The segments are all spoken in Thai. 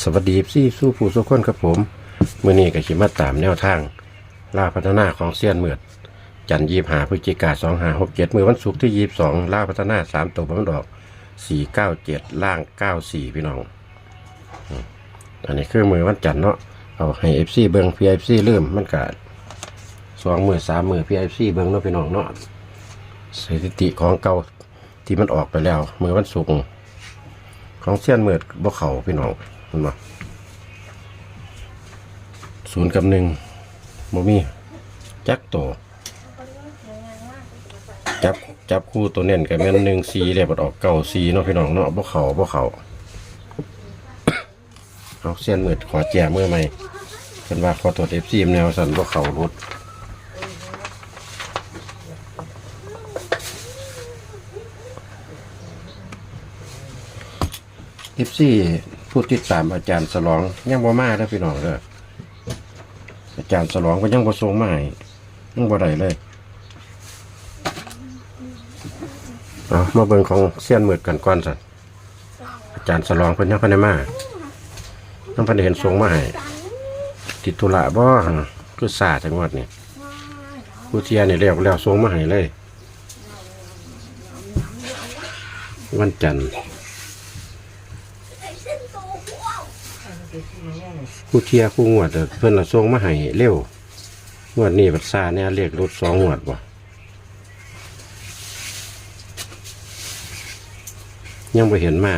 สวัสดีซี่สู้ผู้สุกคนครับผมเมื่อนี้ก็ขิมาตามแนวทางล่าพัฒนาของเซียนเมือดจันยีบหาพฤศจิกาสองหาหกเจ็ดมือวันศุกร์ที่ยี่สองล่าพัฒนาสามตัวมันดอกสี่เก้าเจ็ดล่างเก้าสี่พี่น้อง อันนี้คือมือวันจันเนาะเอาให้เอฟซีเบิงพีเอฟซีเริ่มมันกะสองมือสามมือพีเอฟซีเบิงเนาะพี่น้องเนาะสถิติของเก่าที่มันออกไปแล้วมือวันศุกร์ของเสี้ยนเมือดบ่เขาพี่น้อง เห็นบ่ศูนย์กับหนึ่งบ่มี จักโตวจับจับคู่ตัวเน่นกับแม่นหนึ่งสีเลยบัดออกเก่าสีเนาะพี่น้องเนาะบ่เขาบ่เขาเอาเส้นเมือดขอแจมือใหม่เพิ่นว่าขอตรวจ FC แนวสั่นบ่เขารุดเอฟซี ผู้ติดตามอาจารย์สลองยังบ่มาแล้วพี่น้องเด้ออาจารย์สลองก็ยังบ่ส่งมาให้ยังบ่ได้เลยเอามาเบิ่งของเซียนหมืดกันก่อนสันอาจารย์สลองเพิ่นยังพันได้มายังพันได้เห็นส่งมาให้ติดธุระบ่คือซาจังหวัดนี่ผู้เทียนี่แล้วแล้วส่งมาให้เลย วันจันทร์ ผู้เทียผู้งวดเพิ่นละส่งมาให้เร็วงวดนี้บัดซาเนี่ยเรียกรถสองงวดบ่ยังบ่เห็นมา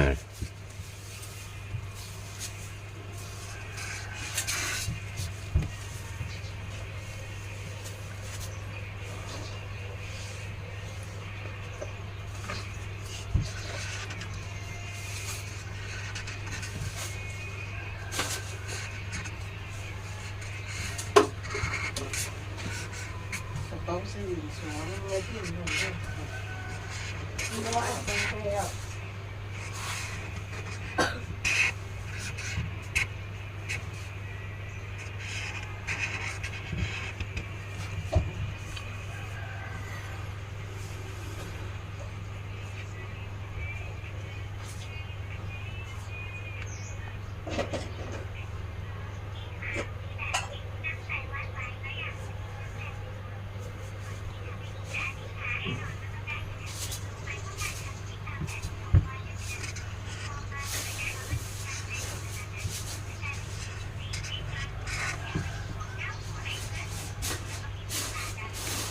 Sendiri, suara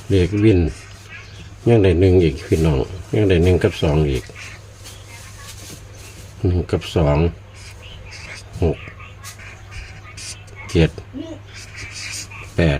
เรียกวินยังได้หนึ่งอีกพี่น้องยังได้หนึ่งกับสองอีกหนึ่งกับสองหกเจ็ดแปด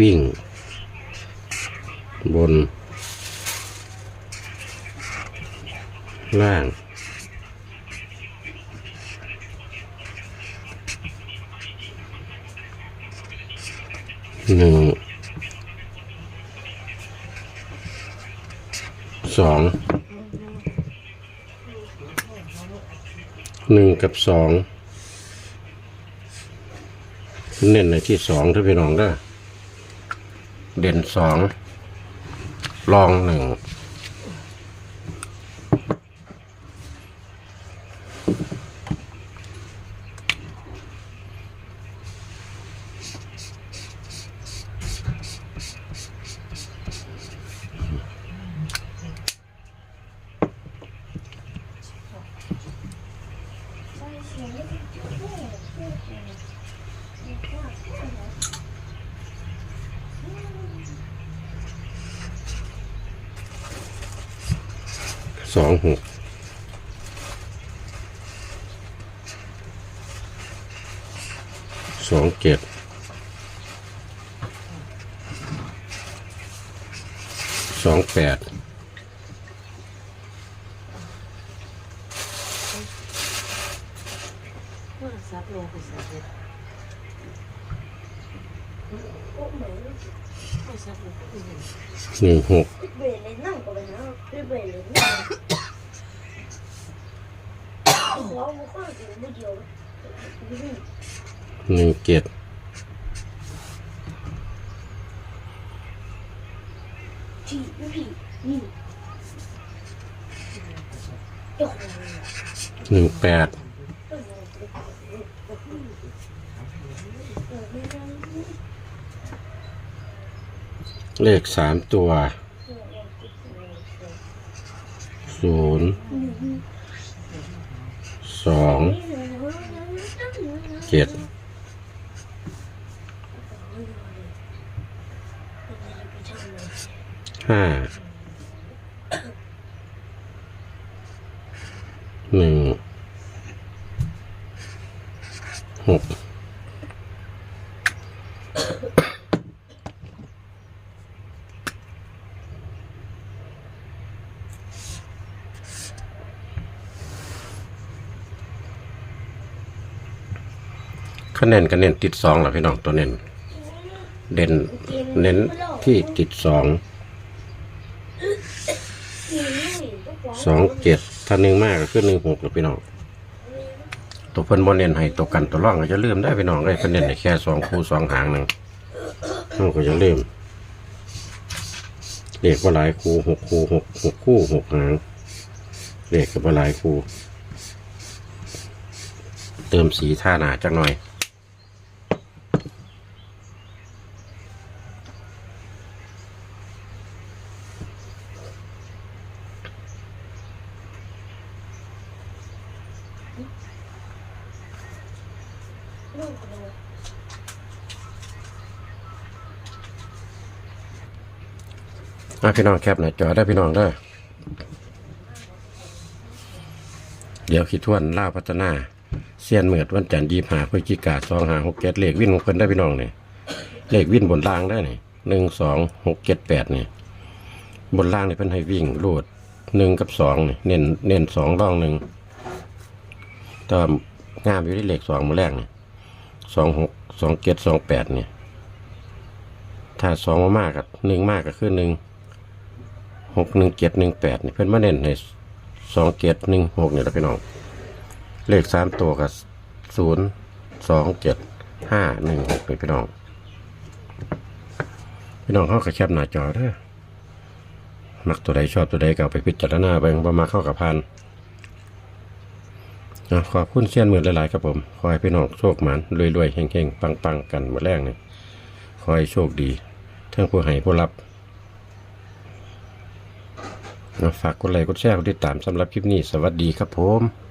วิ่ง บน ล่าง หนึ่ง สอง หนึ่งกับสอง เน้นในที่สองถ้าพี่น้องได้ เด่นสองรองหนึ่ง สองหกสองเจ็ดสองแปด หนึ่งหกหนึ่งเจ็ดหนึ่งแปด เลขสามตัวศูนย์สองเจ็ดห้าหนึ่งหก คะแนนคะแนนติดสองเหรอพี่น้องตัวเน้นเด่นเน้นที่ติดสองสองเจ็ดถ้าหนึ่งมากก็คือหนึ่งหกหรอพี่น้องตัวเพิ่นบนเน้นให้ตัวกันตัวร่องก็จะลืมได้พี่น้องได้เพิ่นเน้นให้แค่สองคู่สองหางหนึ่งมันก็จะลืมเลขว่าหลายคู่หกคู่หกหกคู่หกหางเลขก็ว่าหลายคู่เติมสีท่าหนาจักหน่อย อะพี่น้องแคปหน้าจอได้พี่น้องได้เดี๋ยวคิดทวนล่าพัฒนาเซียนเหมือดวันจันทร์ยีหาพฤศจิกาสองหาหกเจ็ดเลขวินของเพิ่นได้พี่น้องเนี่ยเลขวินบนล่างได้นี่หนึ่งสองหกเจ็ดแปดเนี่ยบนล่างเนี่เพิ่นให้วิ่งรูดหนึ่งกับสองเนี่ยเน้นเน้นสองร่องหนึ่ง แต่ว่างามอยู่ที่เลขสองมาแรกเนี่ยสองหกสองเจ็ดสองแปดเนี่ยถ้าสองมากกับหนึ่งมากก็คือหนึ่งหกหนึ่งเจ็ดหนึ่งแปดเนี่ยเพิ่อนมาเน้นให้สองเจ็ดหนึ่งหกเนี่แหละพี่น้อง เลขสามตัวกับศูนย์สองเจ็ดห้าหนึ่งหกนี่พี่น้อง พี่น้องเข้ากับแคบหน้าจอเด้อมักตัวใดชอบตัวใดก็เอาไปพิจารณาเบ่งบ่มาเข้ากับพัน ขอบคุณเซียนหมื่นหลายๆครับผม ขอให้พี่น้องโชคหมันรวยๆเฮงๆ ปังๆ กันมาแรกนี่ขอให้โชคดีทั้งผู้ให้ผู้รับฝากกดไลค์กดแชร์กดติดตามสำหรับคลิปนี้ สวัสดีครับผม